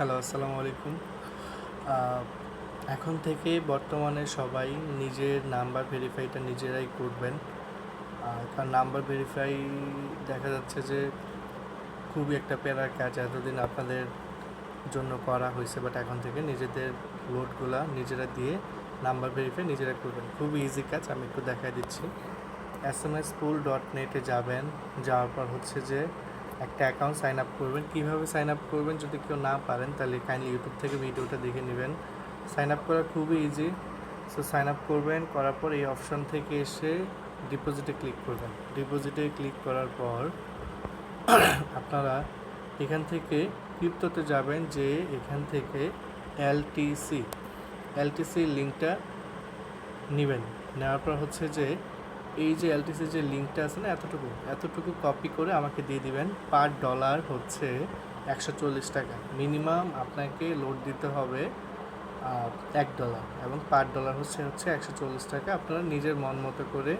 Hello, আসসালামু আলাইকুম। এখন থেকে বর্তমানে সবাই নিজের নাম্বার ভেরিফাইটা নিজেরাই করবেন। কারণ নাম্বার ভেরিফাই দেখা যাচ্ছে যে খুবই একটা প্যারার কাজ এতদিন আপনাদের জন্য করা হয়েছে, বাট এখন থেকে নিজেদের লোডগুলা নিজেরা দিয়ে নাম্বার ভেরিফাই নিজেরা করবেন। খুবই ইজি কাজ, আমি একটু দেখাই দিচ্ছি। S M S school dot নেটে যাবেন, যাওয়ার পর হচ্ছে যে একটা অ্যাকাউন্ট সাইন আপ করবেন। কীভাবে সাইন আপ করবেন যদি কেউ না পারেন, তাহলে কাইন্ডলি ইউটিউব থেকে ভিডিওটা দেখে নেবেন। সাইন আপ করা খুবই ইজি সো সাইন আপ করবেন, করার পর এই অপশন থেকে এসে ডিপোজিটে ক্লিক করবেন। ডিপোজিটে ক্লিক করার পর আপনারা এখান থেকে ক্রিপ্টোতে যাবেন যে এখান থেকে এলটিসি এলটিসি লিঙ্কটা নেবেন। নেওয়ার পর হচ্ছে যে এই যে এলটিসি যে লিঙ্কটা আছে না, এতটুকু এতটুকু কপি করে আমাকে দিয়ে দিবেন। পার ডলার হচ্ছে একশো চল্লিশ টাকা। মিনিমাম আপনাকে লোড দিতে হবে এক ডলার এবং পার ডলার হচ্ছে হচ্ছে একশো চল্লিশ টাকা। আপনারা নিজের মন মতো করে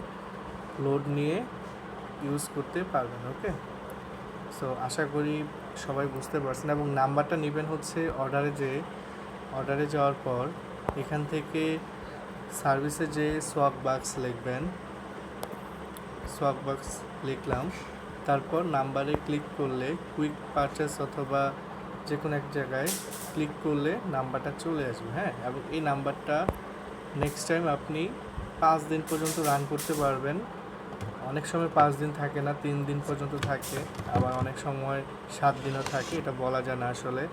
লোড নিয়ে ইউজ করতে পারবেন ওকে সো আশা করি সবাই বুঝতে পারছেন। এবং নাম্বারটা নেবেন হচ্ছে অর্ডারে যে অর্ডারে যাওয়ার পর এখান থেকে সার্ভিসে যে সোয়াক বাক্স লিখবেন সোয়াক বক্স লিখলাম। তারপর নাম্বারে ক্লিক করলে কুইক পারচেস অথবা যে কোনো এক জায়গায় ক্লিক করলে নাম্বারটা চলে আসবে হ্যাঁ? এবং এই নাম্বারটা নেক্সট টাইম আপনি পাঁচ দিন পর্যন্ত রান করতে পারবেন। অনেক সময় পাঁচ দিন থাকে না, তিন দিন পর্যন্ত থাকে। আবার অনেক সময় সাত দিনও থাকে, এটা বলা যায় না আসলে।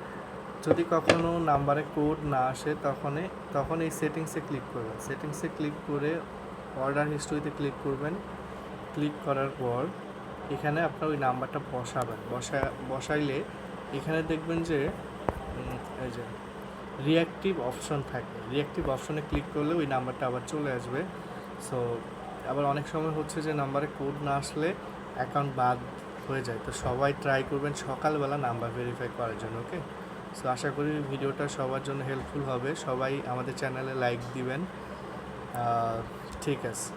যদি কখনো নাম্বারে কোড না আসে, তখন তখন এই সেটিংসে ক্লিক করবেন। সেটিংসে ক্লিক করে অর্ডার হিস্ট্রিতে ক্লিক করবেন। ক্লিক করার পর এখানে আপনার ওই নাম্বারটা বসাবেন। বসা, বসাইলে এখানে দেখবেন যে এই যে রিয়াক্টিভ অপশন থাকে রিয়াক্টিভ অপশনে ক্লিক করলে ওই নাম্বারটা আবার চলে আসবে। সো আবার অনেক সময় হচ্ছে যে, নাম্বারে কোড না আসলে অ্যাকাউন্ট বাদ হয়ে যায়। তো সবাই ট্রাই করবেন সকালবেলা নাম্বার ভেরিফাই করার জন্য ওকে সো আশা করি ভিডিওটা সবার জন্য হেল্পফুল হবে। সবাই আমাদের চ্যানেলে লাইক দিবেন। ঠিক আছে।